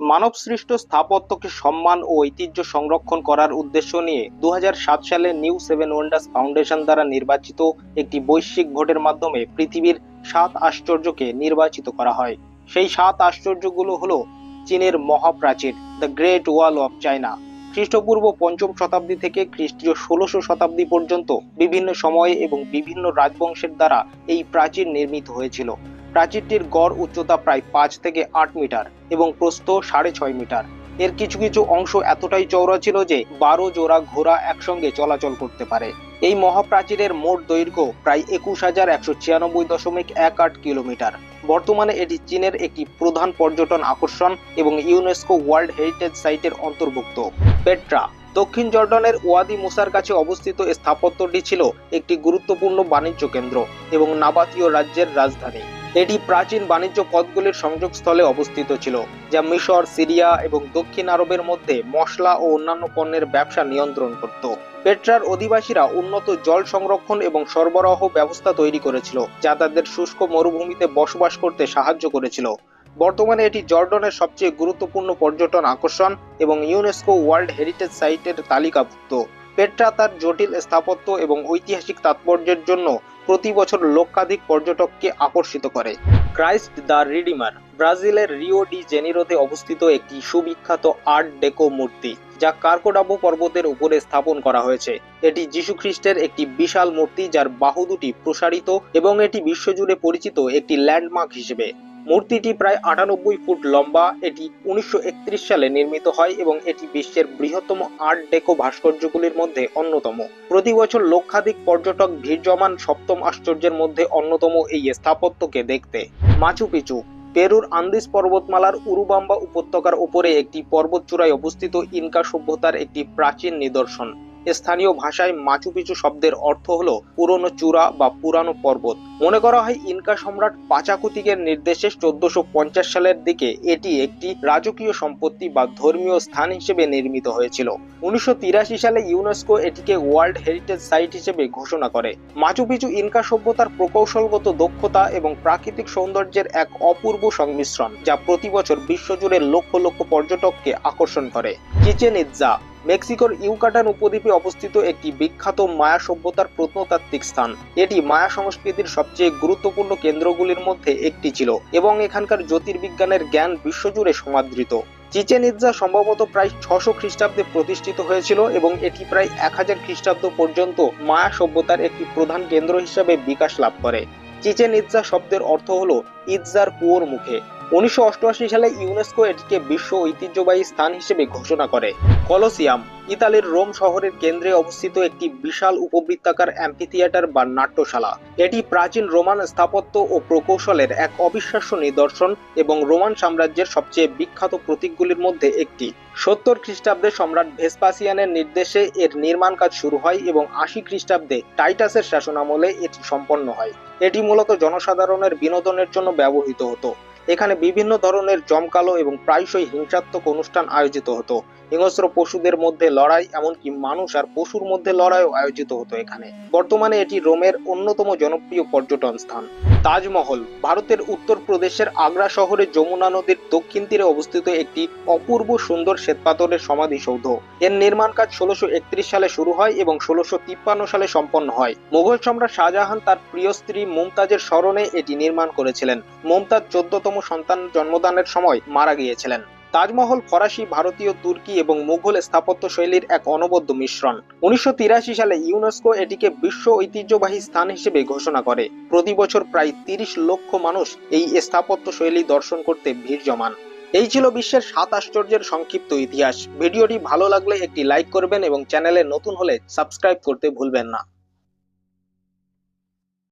মানব সৃষ্ট স্থাপত্যকে সম্মান ও ঐতিহ্য সংরক্ষণ করার উদ্দেশ্য নিয়ে দু হাজার সাত সালে নিউ সেভেন ওয়ান্ডার্স ফাউন্ডেশন দ্বারা নির্বাচিত একটি বৈশ্বিক ভোটের মাধ্যমে পৃথিবীর সাত আশ্চর্যকে নির্বাচিত করা হয়। সেই সাত আশ্চর্যগুলো হলো চীনের মহাপ্রাচীর, the great wall of China. খ্রিস্টপূর্ব পঞ্চম শতাব্দী থেকে খ্রিস্টীয় ষোলশো শতাব্দী পর্যন্ত বিভিন্ন সময়ে এবং বিভিন্ন রাজবংশের দ্বারা এই প্রাচীর নির্মিত হয়েছিল। প্রাচীরটির গড় উচ্চতা প্রায় পাঁচ থেকে আট মিটার এবং প্রস্থ সাড়ে ছয় মিটার। এর কিছু কিছু অংশ এতটাই চওড়া ছিল যে বারো জোড়া ঘোড়া একসঙ্গে চলাচল করতে পারে। এই মহাপ্রাচীরের মোট দৈর্ঘ্য প্রায় একুশ হাজার একশো ছিয়ানব্বই দশমিক এক আট কিলোমিটার। বর্তমানে এটি চীনের একটি প্রধান পর্যটন আকর্ষণ এবং ইউনেস্কো ওয়ার্ল্ড হেরিটেজ সাইটের অন্তর্ভুক্ত। পেট্রা, দক্ষিণ জর্ডনের ওয়াদি মুসার কাছে অবস্থিত স্থাপত্যটি ছিল একটি গুরুত্বপূর্ণ বাণিজ্য কেন্দ্র এবং নাবাতীয় রাজ্যের রাজধানী। এটি প্রাচীন বাণিজ্য পথগুলির সংযোগস্থলে অবস্থিত ছিল, যা মিশর, সিরিয়া এবং দক্ষিণ আরবের মধ্যে মশলা ও অন্যান্য পণ্যের ব্যবসা নিয়ন্ত্রণ করত। পেট্রার অধিবাসীরা উন্নত জল সংরক্ষণ এবং সরবরাহ ব্যবস্থা তৈরি করেছিল, যা তাদের শুষ্ক মরুভূমিতে বসবাস করতে সাহায্য করেছিল। বর্তমানে এটি জর্ডনের সবচেয়ে গুরুত্বপূর্ণ পর্যটন আকর্ষণ এবং ইউনেস্কো ওয়ার্ল্ড হেরিটেজ সাইটের তালিকাভুক্ত। পেট্রা তার জটিল স্থাপত্য এবং ঐতিহাসিক তাৎপর্যের জন্য প্রতি বছর লক্ষাধিক পর্যটককে আকর্ষিত করে। ক্রাইস্ট দ্য রিডিমার ব্রাজিলের রিও ডি জেনিরোতে অবস্থিত একটি সুবিখ্যাত আর্ট ডেকো মূর্তি, যা কার্কোডাবো পর্বতের উপরে স্থাপন করা হয়েছে। এটি খ্রিস্টের একটি বিশাল মূর্তি যার বাহু দুটি প্রসারিত এবং এটি বিশ্বজুড়ে পরিচিত একটি ল্যান্ডমার্ক হিসেবে। মূর্তিটি প্রায় আটানব্বই ফুট লম্বা। এটি উনিশশো একত্রিশ সালে নির্মিত হয় এবং এটি বিশ্বের বৃহত্তম আর্ট ডেকো ভাস্কর্যগুলির মধ্যে অন্যতম। প্রতি বছর লক্ষাধিক পর্যটক ভিড় জমান সপ্তম আশ্চর্যের মধ্যে অন্যতম এই স্থাপত্যকে দেখতে। মাচু পিচু, পেরুর আন্দিস পর্বতমালার উরুবাম্বা উপত্যকার উপরে একটি পর্বতচূড়ায় অবস্থিত ইনকা সভ্যতার একটি প্রাচীন নিদর্শন। স্থানীয় ভাষায় মাচুপিচু শব্দের অর্থ হলো পুরনো চূড়া বা পুরানো পর্বত। মনে করা হয় ইনকা সম্রাট পাচাকুতিকের নির্দেশে চোদ্দশো সালের দিকে এটি একটি রাজকীয় সম্পত্তি বা ধর্মীয় স্থান হিসেবে নির্মিত হয়েছিল। উনিশশো তিরাশি সালে ইউনেস্কো এটিকে ওয়ার্ল্ড হেরিটেজ সাইট হিসেবে ঘোষণা করে। মাচুপিচু ইনকা সভ্যতার প্রকৌশলগত দক্ষতা এবং প্রাকৃতিক সৌন্দর্যের এক অপূর্ব সংমিশ্রণ, যা প্রতি বছর বিশ্বজুড়ে লক্ষ লক্ষ পর্যটককে আকর্ষণ করে। চিচেন ইৎজা মেক্সিকোর ইউকাটান উপদ্বীপে অবস্থিত একটি বিখ্যাত মায়া সভ্যতার প্রত্নতাত্ত্বিক স্থান। এটি মায়া সংস্কৃতির সবচেয়ে গুরুত্বপূর্ণ কেন্দ্রগুলির মধ্যে একটি ছিল এবং এখানকার জ্যোতির্বিজ্ঞানের জ্ঞান বিশ্বজুড়ে সমাদৃত। চিচেন ইৎজা সম্ভবত প্রায় ছশো খ্রিস্টাব্দে প্রতিষ্ঠিত হয়েছিল এবং এটি প্রায় এক হাজার খ্রিস্টাব্দ পর্যন্ত মায়া সভ্যতার একটি প্রধান কেন্দ্র হিসেবে বিকাশ লাভ করে। চিচেন ইৎজা শব্দের অর্থ হলো, ইৎজার কুয়োর মুখে। উনিশশো অষ্টআশি সালে ইউনেস্কো এটিকে বিশ্ব ঐতিহ্যবাহী স্থান হিসেবে ঘোষণা করে। কলোসিয়াম, ইতালির রোম শহরের কেন্দ্রে অবস্থিত একটি বিশাল উপবৃত্তাকার অ্যাম্পিথিয়েটার বা নাট্যশালা। এটি প্রাচীন রোমান স্থাপত্য ও প্রকৌশলের এক অবিশ্বাস্য নিদর্শন এবং রোমান সাম্রাজ্যের সবচেয়ে বিখ্যাত প্রতীকগুলির মধ্যে একটি। সত্তর খ্রিস্টাব্দে সম্রাট ভেসপাসিয়ানের নির্দেশে এর নির্মাণ কাজ শুরু হয় এবং আশি খ্রিস্টাব্দে টাইটাসের শাসনামলে এটি সম্পন্ন হয়। এটি মূলত জনসাধারণের বিনোদনের জন্য ব্যবহৃত হতো। এখানে বিভিন্ন ধরনের জমকালো এবং প্রায়শই হিংসাত্মক অনুষ্ঠান আয়োজিত হতো। হিংস্র পশুদের মধ্যে লড়াই, এমনকি মানুষ আর পশুর মধ্যে লড়াইও আয়োজিত হতো এখানে। বর্তমানে এটি রোমের অন্যতম জনপ্রিয় পর্যটন স্থান। তাজমহল, ভারতের উত্তরপ্রদেশের আগ্রা শহরে যমুনা নদীর দক্ষিণ তীরে অবস্থিত একটি অপূর্ব সুন্দর শ্বেতপাথরের সমাধিসৌধ। এর নির্মাণ কাজ ষোলোশো সালে শুরু হয় এবং ষোলোশো সালে সম্পন্ন হয়। মুঘল সম্রাট শাহজাহান তার প্রিয় স্ত্রী মুমতাজের স্মরণে এটি নির্মাণ করেছিলেন। মুমতাজ চোদ্দতম সন্তান জন্মদানের সময় মারা গিয়েছিলেন। তাজমহল, ফরাসি, ভারতীয়, তুর্কি এবং মুঘল স্থাপত্য শৈলীর এক অনবদ্য মিশ্রণ। উনিশশো তিরাশি সালে ইউনেস্কো এটিকে বিশ্ব ঐতিহ্যবাহী স্থান হিসেবে ঘোষণা করে। প্রতি বছর প্রায় তিরিশ লক্ষ মানুষ এই স্থাপত্য শৈলী দর্শন করতে ভিড় জমান। এই ছিল বিশ্বের সাত আশ্চর্যের সংক্ষিপ্ত ইতিহাস। ভিডিওটি ভালো লাগলে একটি লাইক করবেন এবং চ্যানেলে নতুন হলে সাবস্ক্রাইব করতে ভুলবেন না।